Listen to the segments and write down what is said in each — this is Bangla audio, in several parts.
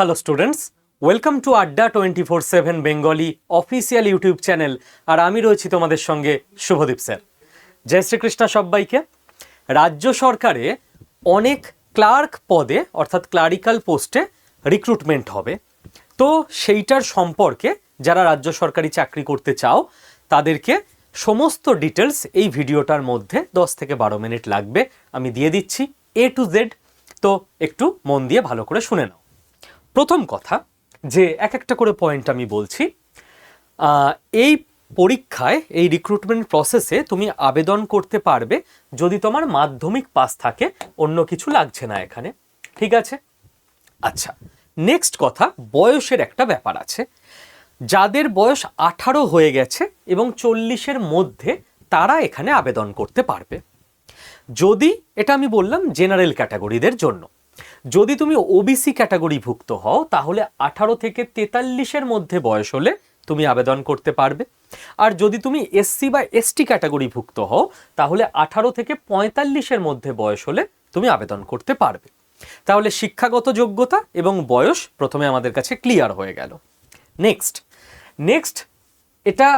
Hello students welcome to Adda twenty four seven Bengali official YouTube channel আর আমি রয়েছি তোমাদের সঙ্গে শুভদীপ স্যার। জয় শ্রীকৃষ্ণ সব্বাইকে রাজ্য সরকারে অনেক ক্লার্ক পদে, অর্থাৎ ক্লারিক্যাল পোস্টে রিক্রুটমেন্ট হবে। তো সেইটার সম্পর্কে যারা রাজ্য সরকারি চাকরি করতে চাও, তাদেরকে সমস্ত ডিটেলস এই ভিডিওটার মধ্যে দশ থেকে বারো মিনিট লাগবে। আমি দিয়ে দিচ্ছি এ টু জেড তো একটু মন দিয়ে ভালো করে শুনে নাও। প্রথম কথা যে এক একটা করে পয়েন্ট আমি বলছি এই পরীক্ষায়, এই রিক্রুটমেন্ট প্রসেসে তুমি আবেদন করতে পারবে যদি তোমার মাধ্যমিক পাস থাকে, অন্য কিছু লাগছে না এখানে। ঠিক আছে? আচ্ছা নেক্সট কথা, বয়সের একটা ব্যাপার আছে। যাদের বয়স আঠারো হয়ে গেছে এবং চল্লিশের মধ্যে, তারা এখানে আবেদন করতে পারবে। যদি, এটা আমি বললাম জেনারেল ক্যাটাগরিদের জন্য। যদি তুমি ওবিসি ক্যাটাগরিভুক্ত হও, তাহলে আঠারো থেকে তেতাল্লিশের মধ্যে বয়স হলে তুমি আবেদন করতে পারবে। আর যদি তুমি এসসি বা এসটি ক্যাটাগরিভুক্ত হও, তাহলে আঠারো থেকে পঁয়তাল্লিশের মধ্যে বয়স হলে তুমি আবেদন করতে পারবে। তাহলে শিক্ষাগত যোগ্যতা এবং বয়স প্রথমে আমাদের কাছে ক্লিয়ার হয়ে গেল। নেক্সট নেক্সট এটা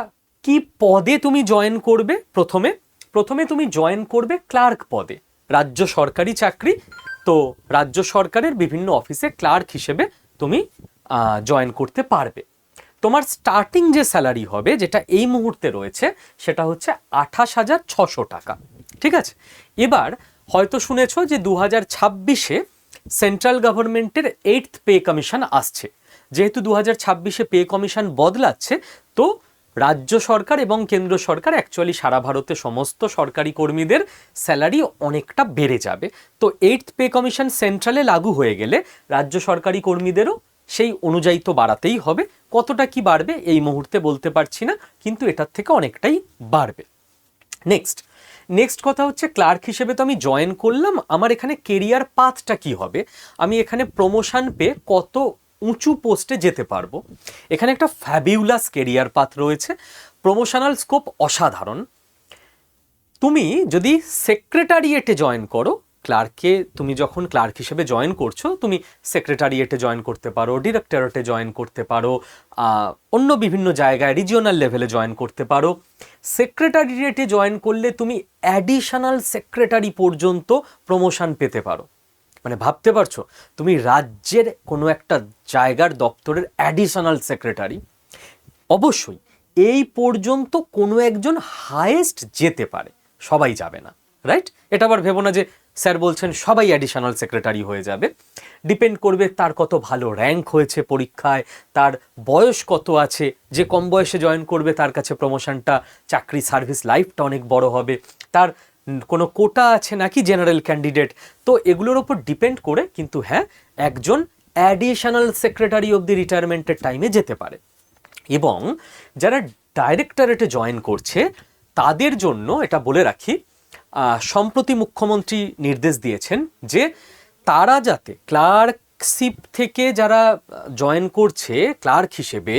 কি পদে তুমি জয়েন করবে প্রথমে? প্রথমে তুমি জয়েন করবে ক্লার্ক পদে, রাজ্য সরকারি চাকরি তো রাজ্য সরকারের বিভিন্ন অফিসে ক্লার্ক হিসেবে তুমি জয়েন করতে পারবে। তোমার স্টার্টিং যে স্যালারি হবে, যেটা এই মুহূর্তে রয়েছে, সেটা হচ্ছে আঠাশ হাজার ছশো টাকা। ঠিক আছে? এবার হয়তো শুনেছ যে দু হাজার ছাব্বিশে সেন্ট্রাল গভর্নমেন্টের এইটথ পে কমিশন আসছে। যেহেতু দু হাজার ছাব্বিশে পে কমিশন বদলাচ্ছে, তো রাজ্য সরকার এবং কেন্দ্র সরকার অ্যাকচুয়ালি সারা ভারতে সমস্ত সরকারি কর্মীদের স্যালারি অনেকটা বেড়ে যাবে। তো এইটথ পে কমিশন সেন্ট্রালে লাগু হয়ে গেলে রাজ্য সরকারি কর্মীদেরও সেই অনুযায়ী তো বাড়াতেই হবে। কতটা কি বাড়বে এই মুহূর্তে বলতে পারছি না, কিন্তু এটার থেকে অনেকটাই বাড়বে। নেক্সট নেক্সট কথা হচ্ছে ক্লার্ক হিসেবে তো আমি জয়েন করলাম। আমার এখানে কেরিয়ার পাথটা কি হবে? আমি এখানে প্রমোশন পেয়ে কত উঁচু পোস্টে যেতে পারব। এখানে একটা ফ্যাবিউলাস কেরিয়ার পাথ রয়েছে। প্রমোশনাল স্কোপ অসাধারণ। তুমি যদি সেক্রেটারিয়েটে জয়েন করো ক্লার্কে তুমি যখন ক্লার্ক হিসেবে জয়েন করছ, তুমি সেক্রেটারিয়েটে জয়েন করতে পারো ডিরেক্টরেটে জয়েন করতে পারো অন্য বিভিন্ন জায়গায় রিজিওনাল লেভেলে জয়েন করতে পারো। সেক্রেটারিয়েটে জয়েন করলে তুমি অ্যাডিশনাল সেক্রেটারি পর্যন্ত প্রমোশন পেতে পারো। মানে ভাবতে পারছ, তুমি রাজ্যের কোনো একটা জায়গার দপ্তরের অ্যাডিশনাল সেক্রেটারি অবশ্যই এই পর্যন্ত কোনো একজন হায়েস্ট যেতে পারে, সবাই যাবে না রাইট এটা আবার ভেবো না যে স্যার বলছেন সবাই অ্যাডিশনাল সেক্রেটারি হয়ে যাবে। ডিপেন্ড করবে তার কত ভালো র্যাঙ্ক হয়েছে পরীক্ষায়, তার বয়স কত আছে, যে কম বয়সে জয়েন করবে, তার কাছে প্রমোশনটা চাকরি সার্ভিস লাইফটা অনেক বড় হবে, তার কোনো কোটা আছে নাকি জেনারেল ক্যান্ডিডেট? তো এগুলোর ওপর ডিপেন্ড করে কিন্তু হ্যাঁ একজন অ্যাডিশনাল সেক্রেটারি অব দি রিটায়ারমেন্টের টাইমে যেতে পারে। এবং যারা ডাইরেক্টরেটে জয়েন করছে, তাদের জন্য এটা বলে রাখি সম্প্রতি মুখ্যমন্ত্রী নির্দেশ দিয়েছেন যে তারা যাতে ক্লার্কশিপ থেকে যারা জয়েন করছে, ক্লার্ক হিসেবে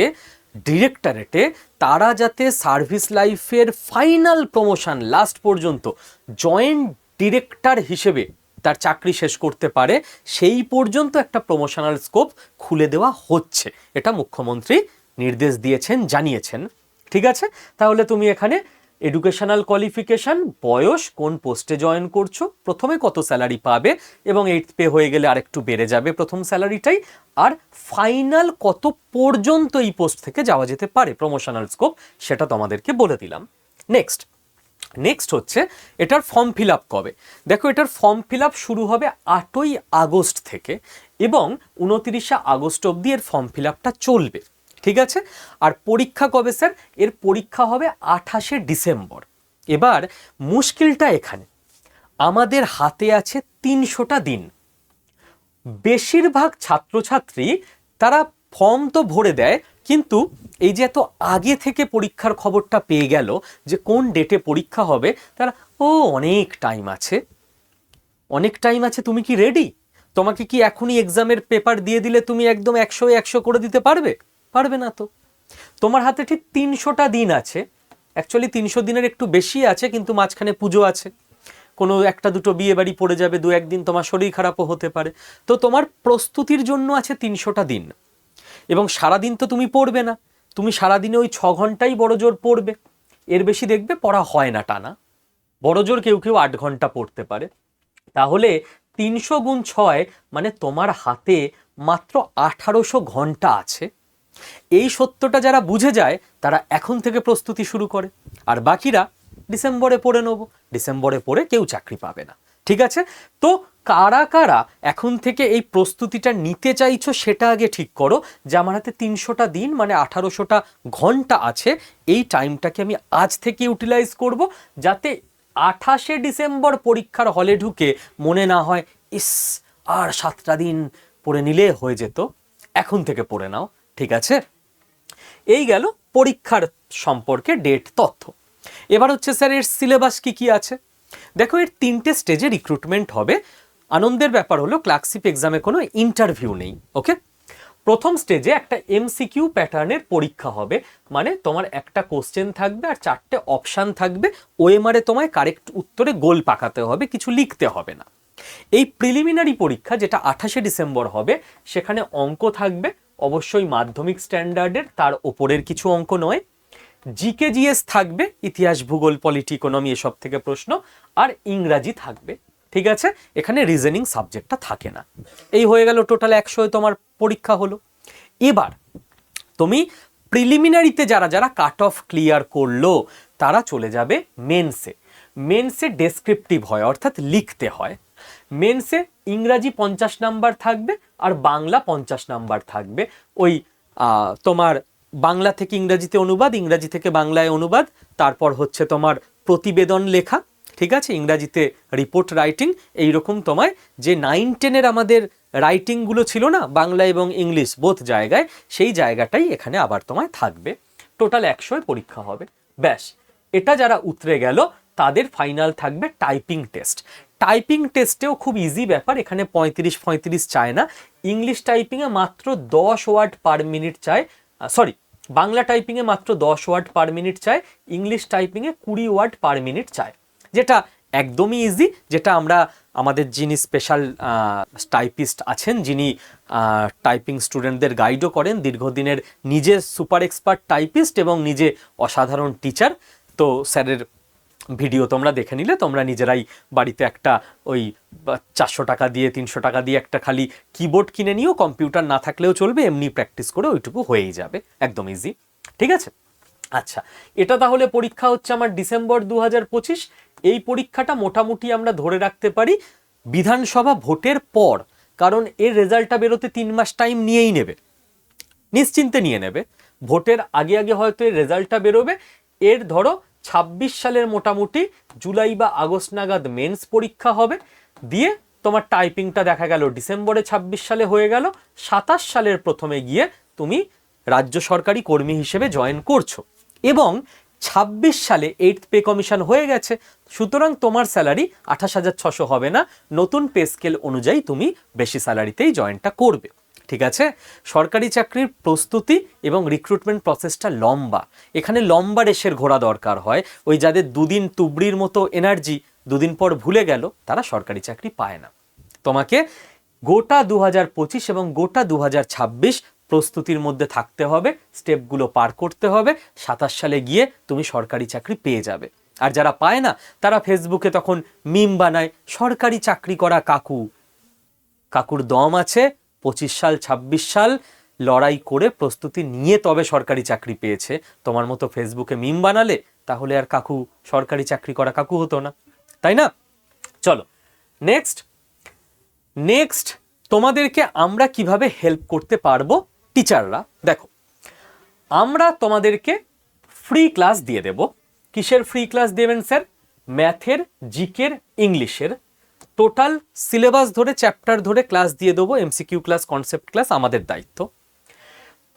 ডিরেক্টরেটে তারা যাতে সার্ভিস লাইফের ফাইনাল প্রমোশন লাস্ট পর্যন্ত জয়েন্ট ডিরেক্টর হিসেবে তার চাকরি শেষ করতে পারে, সেই পর্যন্ত একটা প্রমোশনাল স্কোপ খুলে দেওয়া হচ্ছে। এটা মুখ্যমন্ত্রী নির্দেশ দিয়েছেন, জানিয়েছেন। ঠিক আছে? তাহলে তুমি এখানে এডুকেশনাল কোয়ালিফিকেশন বয়স, কোন পোস্টে জয়েন করছ, প্রথমে কত স্যালারি পাবে এবং এইট পে হয়ে গেলে আরেকটু বেড়ে যাবে প্রথম স্যালারিটাই আর ফাইনাল কত পর্যন্ত এই পোস্ট থেকে যাওয়া যেতে পারে প্রমোশনাল স্কোপ সেটা তোমাদেরকে বলে দিলাম। নেক্সট নেক্সট হচ্ছে এটার ফর্ম ফিল আপ কবে? দেখো, এটার ফর্ম ফিল আপ শুরু হবে আটই আগস্ট থেকে এবং উনতিরিশে আগস্ট অবধি এর ফর্ম ফিল আপটা চলবে। ঠিক আছে? আর পরীক্ষা কবে স্যার? এর পরীক্ষা হবে আঠাশে ডিসেম্বর। এবার মুশকিলটা এখানে। আমাদের হাতে আছে তিনশোটা দিন। বেশিরভাগ ছাত্রছাত্রী তারা ফর্ম তো ভরে দেয়, কিন্তু এই যে এত আগে থেকে পরীক্ষার খবরটা পেয়ে গেল যে কোন ডেটে পরীক্ষা হবে, তারা, ও, অনেক টাইম আছে। অনেক টাইম আছে, তুমি কি রেডি তোমাকে কি এখনই এক্সামের পেপার দিয়ে দিলে তুমি একদম একশো একশো করে দিতে পারবে? পারবে না তো। তোমার হাতে ঠিক তিনশোটা দিন আছে। অ্যাকচুয়ালি তিনশো দিনের একটু বেশি আছে, কিন্তু মাঝখানে পুজো আছে। কোনো একটা দুটো বিয়ে বাড়ি পড়ে যাবে, দু একদিন তোমার শরীর খারাপও হতে পারে। তো তোমার প্রস্তুতির জন্য আছে তিনশোটা দিন। এবং সারাদিন তো তুমি পড়বে না। তুমি সারাদিনে ওই ছ ঘন্টাই বড় জোর পড়বে। এর বেশি দেখবে পড়া হয় না টানা। বড় জোর কেউ কেউ আট ঘণ্টা পড়তে পারে। তাহলে তিনশো গুণ ছয় মানে তোমার হাতে মাত্র আঠারোশো ঘণ্টা আছে। এই সত্যটা যারা বুঝে যায়, তারা এখন থেকে প্রস্তুতি শুরু করে। আর বাকিরা ডিসেম্বরে পড়ে নেব। ডিসেম্বরে পড়ে কেউ চাকরি পাবে না। ঠিক আছে? তো কারা কারা এখন থেকে এই প্রস্তুতিটা নিতে চাইছো সেটা আগে ঠিক করো। যে আমার হাতে তিনশোটা দিন মানে আঠারোশোটা ঘণ্টা আছে, এই টাইমটাকে আমি আজ থেকে ইউটিলাইজ করব, যাতে আঠাশে ডিসেম্বর পরীক্ষার হলে ঢুকে মনে না হয়, ইস, আর সাতটা দিন পড়ে নিলে হয়ে যেত। এখন থেকে পড়ে নাও। ঠিক আছে? এই গেল পরীক্ষার সম্পর্কে ডেট তথ্য। এবার হচ্ছে স্যার এর সিলেবাস কি কি আছে? দেখো, এর তিনটে স্টেজে রিক্রুটমেন্ট হবে। আনন্দের ব্যাপার হলো ক্লার্কশিপ এক্সামে কোনো ইন্টারভিউ নেই ওকে প্রথম স্টেজে একটা এমসিকিউ প্যাটার্নের পরীক্ষা হবে। মানে তোমার একটা কোশ্চেন থাকবে আর চারটে অপশান থাকবে। ওএমআরে তোমায় কারেক্ট উত্তরে গোল পাকাতে হবে, কিছু লিখতে হবে না। এই প্রিলিমিনারি পরীক্ষা যেটা আঠাশে ডিসেম্বর হবে, সেখানে অঙ্ক থাকবে অবশ্যই মাধ্যমিক স্ট্যান্ডার্ডের, তার ওপরের কিছু অঙ্ক নয়। জিকে জিএস থাকবে, ইতিহাস, ভূগোল পলিটি ইকোনমি এসব থেকে প্রশ্ন, আর ইংরাজি থাকবে, ঠিক আছে? এখানে রিজনিং সাবজেক্টটা থাকে না। এই হয়ে গেল টোটাল একশো তোমার পরীক্ষা হলো। এবার, তুমি প্রিলিমিনারিতে যারা যারা কাট অফ ক্লিয়ার করল, তারা চলে যাবে মেন্সে মেন্সে ডেসক্রিপটিভ হয়, অর্থাৎ লিখতে হয়। মেন্সে ইংরাজি পঞ্চাশ নাম্বার থাকবে আর বাংলা পঞ্চাশ নাম্বার থাকবে। ওই তোমার বাংলা থেকে ইংরাজিতে অনুবাদ, ইংরাজি থেকে বাংলায় অনুবাদ, তারপর হচ্ছে তোমার প্রতিবেদন লেখা, ঠিক আছে? ইংরাজিতে রিপোর্ট রাইটিং এইরকম তোমায় যে নাইন টেনের আমাদের রাইটিংগুলো ছিল না, বাংলা এবং ইংলিশ বোধ জায়গায়, সেই জায়গাটাই এখানে আবার তোমায় থাকবে। টোটাল একশোয় পরীক্ষা হবে। ব্যাস, এটা যারা উতরে গেল তাদের ফাইনাল থাকবে টাইপিং টেস্ট টাইপিং টেস্টেও খুব ইজি ব্যাপার, এখানে পঁয়ত্রিশ পঁয়ত্রিশ চায় না। ইংলিশ টাইপিংয়ে মাত্র দশ ওয়ার্ড পার মিনিট চায় সরি বাংলা টাইপিংয়ে মাত্র দশ ওয়ার্ড পার মিনিট চায় ইংলিশ টাইপিংয়ে কুড়ি ওয়ার্ড পার মিনিট চায়। যেটা একদমই ইজি যেটা আমরা আমাদের যিনি স্পেশাল টাইপিস্ট আছেন, যিনি টাইপিং স্টুডেন্টদের গাইডও করেন, দীর্ঘদিনের নিজে সুপার এক্সপার্ট টাইপিস্ট এবং নিজে অসাধারণ টিচার তো স্যারের ভিডিও তোমরা দেখে নিলে, তোমরা নিজেরাই বাড়িতে একটা ওই চারশো টাকা দিয়ে, তিনশো টাকা দিয়ে একটা খালি কিবোর্ড কিনে নিও কম্পিউটার না থাকলেও চলবে, এমনি প্র্যাকটিস করে ওইটুকু হয়েই যাবে, একদম ইজি ঠিক আছে? আচ্ছা এটা তাহলে পরীক্ষা হচ্ছে আমার ডিসেম্বর দু হাজার পঁচিশ, এই পরীক্ষাটা মোটামুটি আমরা ধরে রাখতে পারি বিধানসভা ভোটের পর, কারণ এর রেজাল্টটা বেরোতে তিন মাস টাইম নিয়েই নেবে, নিশ্চিন্তে নিয়ে নেবে, ভোটের আগে আগে হয়তো এর রেজাল্টটা বেরোবে, এর ধরো ছাব্বিশ সালের মোটামুটি জুলাই বা আগস্ট নাগাদ মেন্স পরীক্ষা হবে। দিয়ে তোমার টাইপিংটা দেখা গেল, ডিসেম্বরে ছাব্বিশ সালে হয়ে গেল, সাতাশ সালের প্রথমে গিয়ে তুমি রাজ্য সরকারি কর্মী হিসেবে জয়েন করছ। এবং ছাব্বিশ সালে এইট পে কমিশন হয়ে গেছে, সুতরাং তোমার স্যালারি আঠাশ হাজার ছশো হবে না, নতুন পে স্কেল অনুযায়ী তুমি বেশি স্যালারিতেই জয়েনটা করবে। ঠিক আছে? সরকারি চাকরির প্রস্তুতি এবং রিক্রুটমেন্ট প্রসেসটা লম্বা। এখানে লম্বা রেশের ঘোরা দরকার হয়। ওই যাদের দুদিন তুবড়ির মতো এনার্জি দুদিন পর ভুলে গেল, তারা সরকারি চাকরি পায় না। তোমাকে গোটা দু এবং গোটা দু প্রস্তুতির মধ্যে থাকতে হবে স্টেপগুলো পার করতে হবে, সাতাশ সালে গিয়ে তুমি সরকারি চাকরি পেয়ে যাবে। আর যারা পায় না, তারা ফেসবুকে তখন মিম বানায়, সরকারি চাকরি করা কাকু। কাকুর দম আছে পঁচিশ সাল ২৬ সাল লড়াই করে প্রস্তুতি নিয়ে তবে সরকারি চাকরি পেয়েছে। তোমার মতো ফেসবুকে মিম বানালে তাহলে আর কাকু সরকারি চাকরি করা কাকু হতো না। তাই না? চলো নেক্সট নেক্সট তোমাদেরকে আমরা কীভাবে হেল্প করতে পারব টিচাররা দেখো, আমরা তোমাদেরকে ফ্রি ক্লাস দিয়ে দেব। কিসের ফ্রি ক্লাস দেবেন স্যার ম্যাথের জিকের ইংলিশের টোটাল সিলেবাস ধরে, চ্যাপ্টার ধরে ক্লাস দিয়ে দেবো, এমসিকিউ ক্লাস, কনসেপ্ট ক্লাস, আমাদের দায়িত্ব।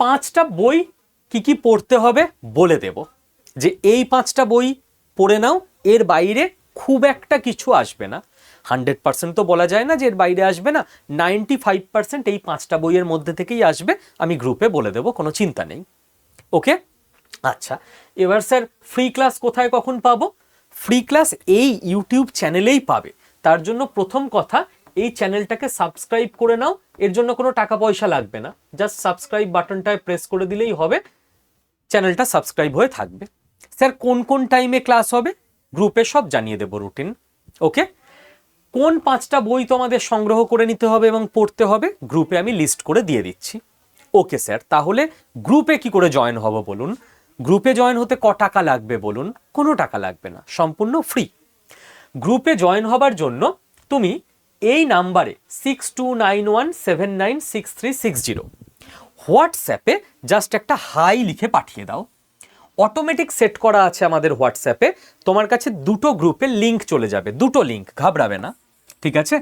পাঁচটা বই কি কি পড়তে হবে বলে দেব। যে এই পাঁচটা বই পড়ে নাও, এর বাইরে খুব একটা কিছু আসবে না। হান্ড্রেড পার্সেন্ট তো বলা যায় না যে এর বাইরে আসবে না, নাইনটি ফাইভ পার্সেন্ট এই পাঁচটা বইয়ের মধ্যে থেকেই আসবে, আমি গ্রুপে বলে দেবো, কোনো চিন্তা নেই। ওকে? আচ্ছা এবার স্যার, ফ্রি ক্লাস কোথায় কখন পাবো? ফ্রি ক্লাস এই ইউটিউব চ্যানেলেই পাবে। তার জন্য প্রথম কথা, এই চ্যানেলটাকে সাবস্ক্রাইব করে নাও। এর জন্য কোনো টাকা পয়সা লাগবে না। জাস্ট সাবস্ক্রাইব বাটনটায় প্রেস করে দিলেই হবে। চ্যানেলটা সাবস্ক্রাইব হয়ে থাকবে। স্যার, কোন কোন টাইমে ক্লাস হবে? গ্রুপে সব জানিয়ে দেবো রুটিন। ওকে? কোন পাঁচটা বই তোমাদের সংগ্রহ করে নিতে হবে এবং পড়তে হবে? গ্রুপে আমি লিস্ট করে দিয়ে দিচ্ছি। ওকে, স্যার, তাহলে গ্রুপে কি করে জয়েন হব বলুন? গ্রুপে জয়েন হতে ক টাকা লাগবে বলুন? কোনো টাকা লাগবে না। সম্পূর্ণ ফ্রি। গ্রুপে জয়েন হবার জন্য তুমি এই নাম্বারে six two nine one seven nine six three six zero হোয়াটসঅ্যাপে জাস্ট একটা হাই লিখে পাঠিয়ে দাও। অটোমেটিক সেট করা আছে আমাদের হোয়াটসঅ্যাপে। তোমার কাছে দুটো গ্রুপের লিঙ্ক চলে যাবে। দুটো লিঙ্ক ঘাবড়াবে না। ঠিক আছে?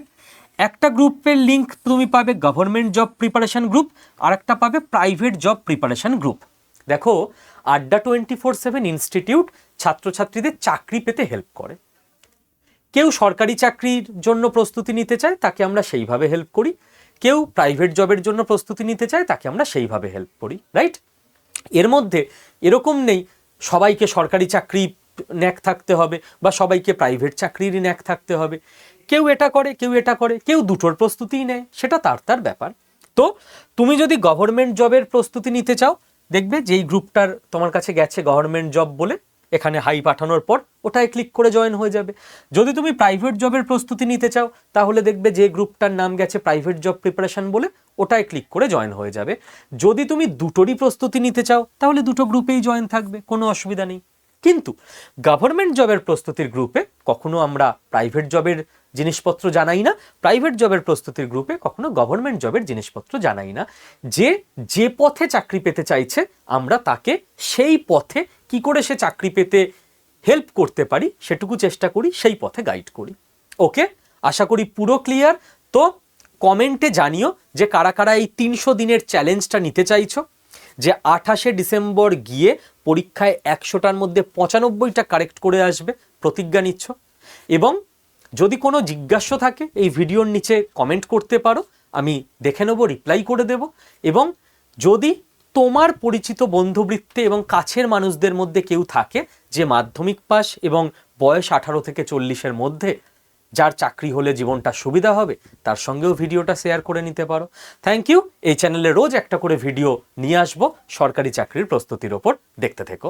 একটা গ্রুপের লিঙ্ক তুমি পাবে গভর্নমেন্ট জব প্রিপারেশন গ্রুপ আর একটা পাবে প্রাইভেট জব প্রিপারেশন গ্রুপ দেখো, আড্ডা টোয়েন্টি ফোর সেভেন ইনস্টিটিউট ছাত্রছাত্রীদের চাকরি পেতে হেল্প করে। কেউ সরকারি চাকরির জন্য প্রস্তুতি নিতে চায়, তাকে আমরা সেইভাবে হেল্প করি। কেউ প্রাইভেট জবের জন্য প্রস্তুতি নিতে চায়, তাকে আমরা সেইভাবে হেল্প করি রাইট এর মধ্যে এরকম নেই, সবাইকে সরকারি চাকরি ন্যাক থাকতে হবে বা সবাইকে প্রাইভেট চাকরিরই ন্যাক থাকতে হবে। কেউ এটা করে, কেউ এটা করে, কেউ দুটোর প্রস্তুতিই নেয়, সেটা তার তার ব্যাপার। তো তুমি যদি গভর্নমেন্ট জবের প্রস্তুতি নিতে চাও, দেখবে যেই গ্রুপটার তোমার কাছে গেছে গভর্নমেন্ট জব বলে এখানে হাই পাঠানোর পর ওটায় ক্লিক করে জয়েন হয়ে যাবে। যদি তুমি প্রাইভেট জবের প্রস্তুতি নিতে চাও, তাহলে দেখবে যে গ্রুপটার নাম গেছে প্রাইভেট জব প্রিপারেশান বলে ওটায় ক্লিক করে জয়েন হয়ে যাবে। যদি তুমি দুটোরই প্রস্তুতি নিতে চাও, তাহলে দুটো গ্রুপেই জয়েন থাকবে, কোনো অসুবিধা নেই। কিন্তু গভর্নমেন্ট জবের প্রস্তুতির গ্রুপে কখনো আমরা প্রাইভেট জবের জিনিসপত্র জানাই না প্রাইভেট জবের প্রস্তুতির গ্রুপে কখনো গভর্নমেন্ট জবের জিনিসপত্র জানাই না। যে যে পথে চাকরি পেতে চাইছে, আমরা তাকে সেই পথে কি করে সে চাকরি পেতে হেল্প করতে পারি, সেটুকু চেষ্টা করি, সেই পথে গাইড করি। ওকে আশা করি পুরো ক্লিয়ার তো কমেন্টে জানিও যে কারা কারা এই তিনশো দিনের চ্যালেঞ্জটা নিতে চাইছো, যে আঠাশে ডিসেম্বর গিয়ে পরীক্ষায় একশোটার মধ্যে পঁচানব্বইটা কারেক্ট করে আসবে, প্রতিজ্ঞা নিচ্ছ। এবং যদি কোনো জিজ্ঞাসা থাকে, এই ভিডিওর নিচে কমেন্ট করতে পারো, আমি দেখে নেব রিপ্লাই করে দেব এবং যদি তোমার পরিচিত বন্ধুবৃত্তে এবং কাছের মানুষদের মধ্যে কেউ থাকে যে মাধ্যমিক পাস এবং বয়স আঠারো থেকে চল্লিশের মধ্যে, যার চাকরি হলে জীবনটা সুবিধা হবে, তার সঙ্গেও ভিডিওটা শেয়ার করে নিতে পারো। থ্যাংক ইউ এই চ্যানেলে রোজ একটা করে ভিডিও নিয়ে আসব, সরকারি চাকরির প্রস্তুতির ওপর দেখতে থেকো।